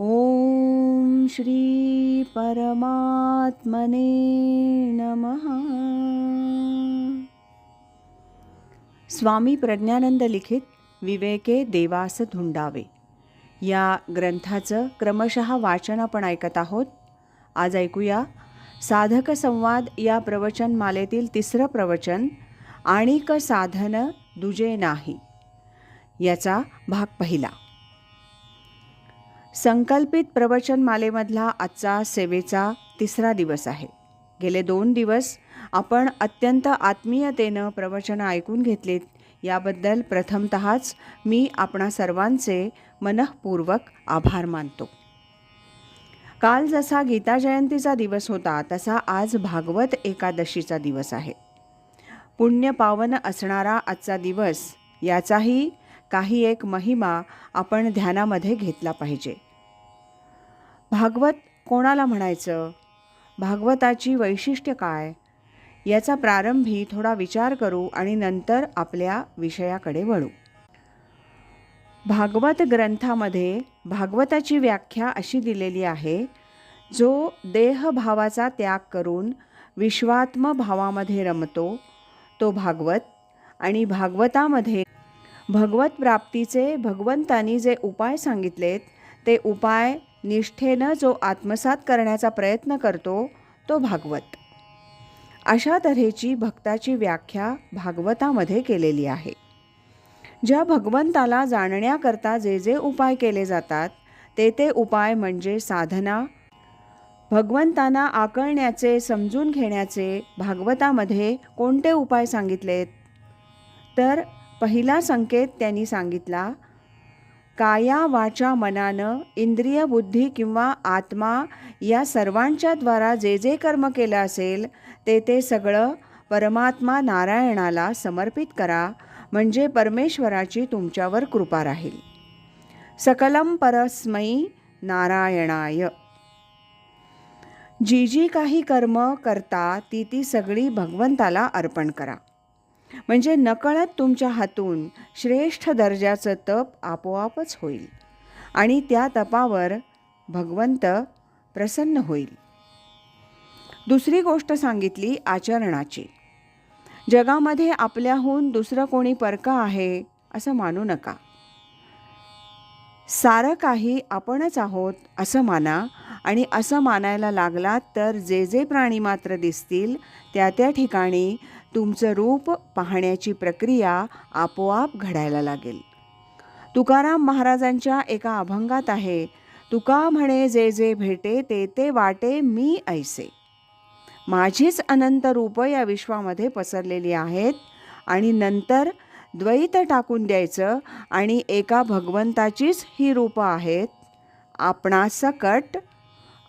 ॐ श्री परमात्मने नमः। स्वामी प्रज्ञानंद लिखित विवेके देवास धुंडावे। या ग्रंथाचं क्रमशः वाचन आपण ऐकत आहोत। आज ऐकूया साधक संवाद या प्रवचनमालेतील तिसरं प्रवचन आणिक साधन दुजे नाही। याचा भाग पहिला। संकल्पित प्रवचनमालेमधला आजचा सेवेचा तिसरा दिवस आहे. गेले दोन दिवस आपण अत्यंत आत्मीयतेनं प्रवचनं ऐकून घेतलीत. याबद्दल प्रथमतःच मी आपणा सर्वांचे मनःपूर्वक आभार मानतो. काल जसा गीता जयंतीचा दिवस होता तसा आज भागवत एकादशीचा दिवस आहे. पुण्य पावन असणारा आजचा दिवस याचाही काही एक महिमा आपण ध्यानामध्ये घेतला पाहिजे. भागवत कोणाला म्हणायचं? भागवताची वैशिष्ट्य काय? याचा प्रारंभी थोडा विचार करू आणि नंतर आपल्या विषयाकडे वळू. भागवत ग्रंथामध्ये भागवताची व्याख्या अशी दिलेली आहे जो देहभावाचा त्याग करून विश्वात्म भावामध्ये रमतो तो भागवत आणि भागवतामध्ये भगवत प्राप्तीचे भगवंतांनी जे उपाय सांगितलेत ते उपाय निष्ठेनं जो आत्मसात करण्याचा प्रयत्न करतो तो भागवत. अशा तऱ्हेची भक्ताची व्याख्या भागवतामध्ये केलेली आहे. ज्या भगवंताला जाणण्याकरता जे जे उपाय केले जातात ते ते उपाय म्हणजे साधना भगवंतांना आकळण्याचे समजून घेण्याचे भागवतामध्ये कोणते उपाय सांगितलेत? तर पहिला संकेत त्यांनी सांगितला काया वाचा मनानं इंद्रिय बुद्धी किंवा आत्मा या सर्वांच्या द्वारा जे जे कर्म केलं असेल ते ते सगळं परमात्मा नारायणाला समर्पित करा म्हणजे परमेश्वराची तुमच्यावर कृपा राहील. सकलम परस्मै नारायणाय. जी जी काही कर्म करता ती ती सगळी भगवंताला अर्पण करा. म्हणजे नकळत तुमच्या हातून श्रेष्ठ दर्जाचं तप आपोआपच होईल. आणि त्या तपावर भगवंत प्रसन्न होईल. दुसरी गोष्ट सांगितली आचरणाची. जगामध्ये आपल्याहून दुसरं कोणी परका आहे असं मानू नका. सारं काही आपणच आहोत असं माना आणि असं मानायला लागलात तर जे जे प्राणी मात्र दिसतील त्या त्या ठिकाणी तुमचं रूप पाहण्याची प्रक्रिया आपोआप घडायला लागेल. तुकाराम महाराजांच्या एका अभंगात आहे तुका म्हणे जे जे भेटे ते ते वाटे मी ऐसे. माझीच अनंत रूपं या विश्वामध्ये पसरलेली आहेत आणि नंतर द्वैत टाकून द्यायचं आणि एका भगवंताचीच ही रूपं आहेत. आपणासकट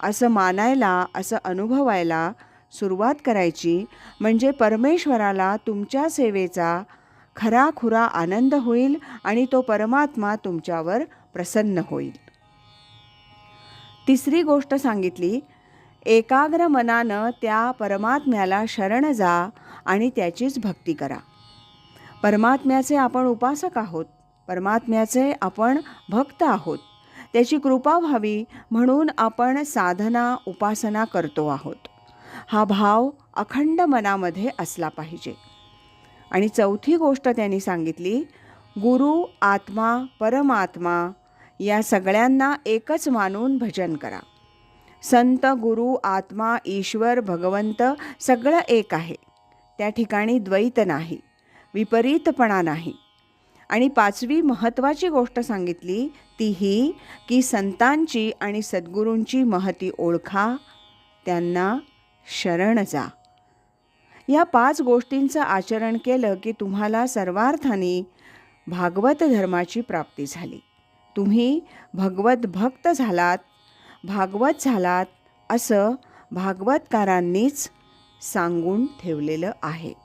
असं मानायला असं अनुभवायला सुरुवात करायची. म्हणजे परमेश्वराला तुमच्या सेवेचा खराखुरा आनंद होईल आणि तो परमात्मा तुमच्यावर प्रसन्न होईल. तिसरी गोष्ट सांगितली एकाग्र मनानं त्या परमात्म्याला शरण जा आणि त्याचीच भक्ती करा. परमात्म्याचे आपण उपासक आहोत. परमात्म्याचे आपण भक्त आहोत. त्याची कृपा व्हावी म्हणून आपण साधना उपासना करतो आहोत. हा भाव अखंड मनामध्ये असला पाहिजे. आणि चौथी गोष्ट त्यांनी सांगितली गुरु आत्मा परमात्मा या सगळ्यांना एकच मानून भजन करा. संत गुरु आत्मा ईश्वर भगवंत सगळं एक आहे. त्या ठिकाणी द्वैत नाही. विपरीतपणा नाही. आणि पाचवी महत्त्वाची गोष्ट सांगितली ती ही की संतांची आणि सद्गुरूंची महती ओळखा त्यांना शरण जा. या पाच गोष्टींचं आचरण केलं की तुम्हाला सर्वार्थाने भागवत धर्माची प्राप्ती झाली. तुम्ही भगवत भक्त झालात भागवत झालात असं भागवतकारांनीच सांगून ठेवलेलं आहे.